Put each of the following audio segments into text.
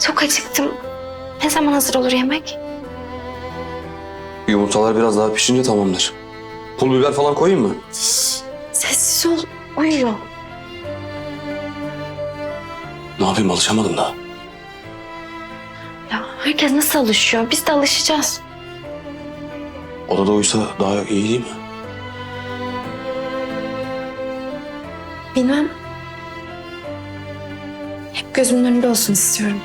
Çok acıktım. Ne zaman hazır olur yemek? Yumurtalar biraz daha pişince tamamdır. Pul biber falan koyayım mı? Şş, sessiz ol. Uyuyor. Ne yapayım alışamadım daha. Ya herkes nasıl alışıyor? Biz de alışacağız. Odada uyusa daha iyi değil mi? Bilmem. Hep gözümün önünde olsun istiyorum.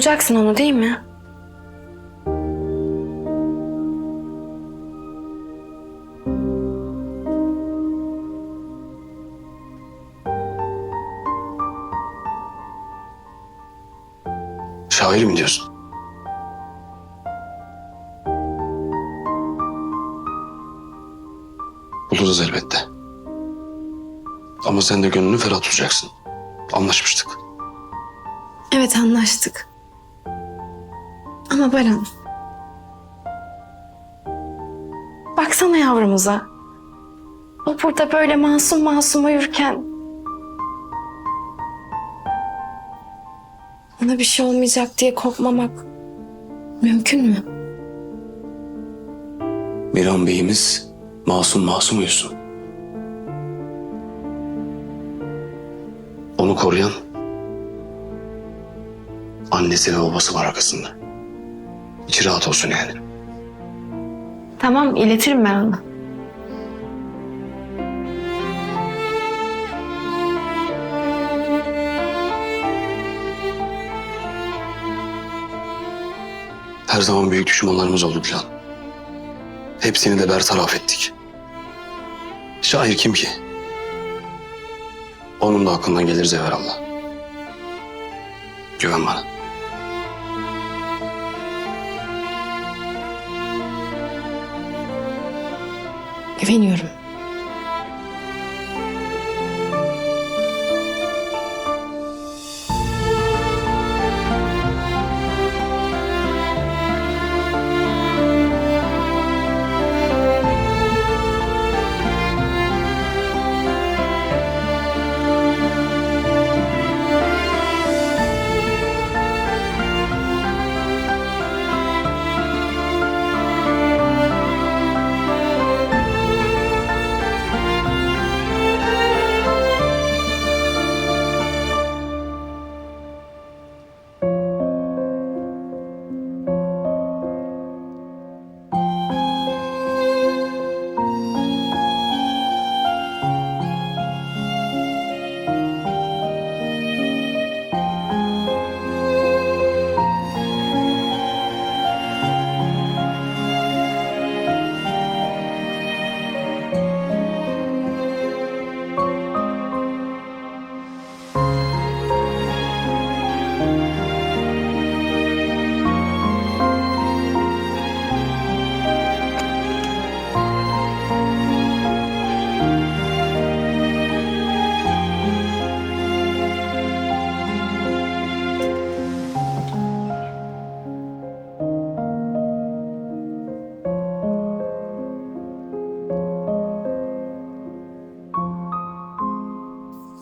Bulacaksın onu değil mi? Şair mi diyorsun? Buluruz elbette. Ama sen de gönlünü ferah tutacaksın. Anlaşmıştık. Evet anlaştık. Ama Baran. Baksana yavrumuza. O burada böyle masum masum uyurken. Ona bir şey olmayacak diye korkmamak mümkün mü? Bir an beyimiz masum masum uyusun. Onu koruyan annesi ve babası var arkasında. İçi rahat olsun yani. Tamam iletirim ben ona. Her zaman büyük düşmanlarımız oldu Dilan. Hepsini de bertaraf ettik. Şair kim ki? Onun da hakkından geliriz evvelallah. Güven bana. Güveniyorum.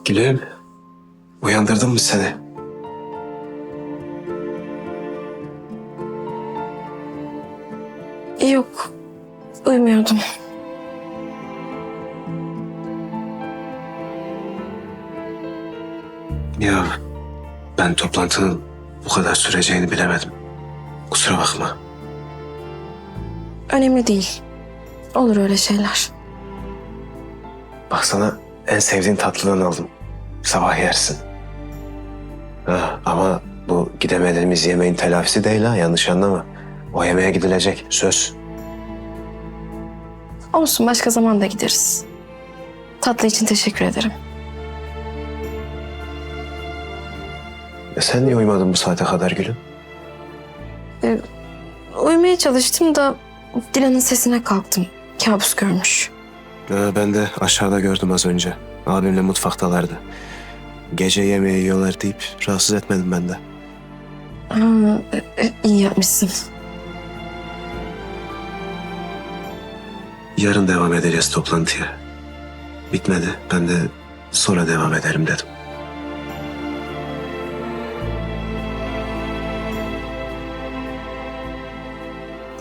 Gülüm, uyandırdım mı seni? Yok. Uyumuyordum. Ya ben toplantının bu kadar süreceğini bilemedim. Kusura bakma. Önemli değil. Olur öyle şeyler. Bak sana en sevdiğin tatlıdan aldım. Sabah yersin. Ha, ama bu gidemediğimiz yemeğin telafisi değil ha yanlış anlama. O yemeğe gidilecek söz. Olsun başka zaman da gideriz. Tatlı için teşekkür ederim. E sen niye uyumadın bu saate kadar gülüm? Uyumaya çalıştım da Dilan'ın sesine kalktım. Kabus görmüş. Ha, ben de aşağıda gördüm az önce. Abimle mutfaktalardı. Gece yemeği yiyorlar deyip rahatsız etmedim ben de. Ha, e, e, iyi yapmışsın. Yarın devam edeceğiz toplantıya. Bitmedi. Ben de sonra devam ederim dedim.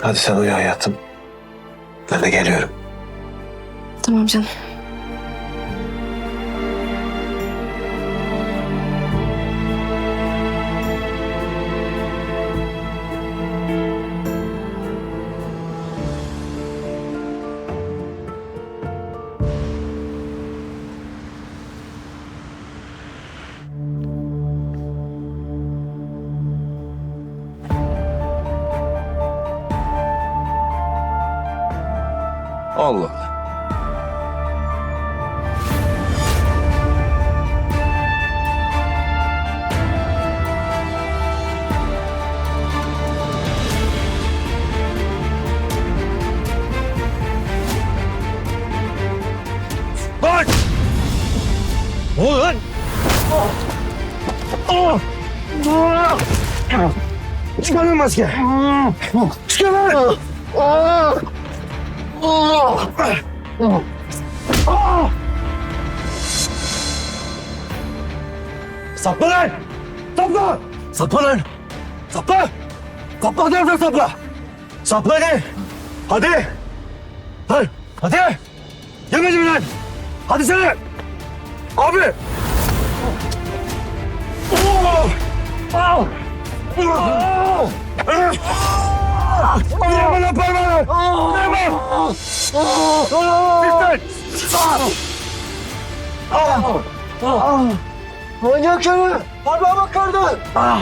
Hadi sen uyu hayatım. Ben de geliyorum. Tamam canım. Allah. Bak! Ne oluyor lan? Çıkar lan maske. Çıkar lan. Sapla lan! Sapla! Sapla lan! Sapla! Sapla hadi sapla! Sapla hadi! Hadi! Hadi! Hadi! Yemedi mi lan? Hadi sen! Abi! Oh! Oh! Oh! Yeme lan parmağını! Yeme! Lütfen! Manyak herif! Parmağıma kırdın! Ah!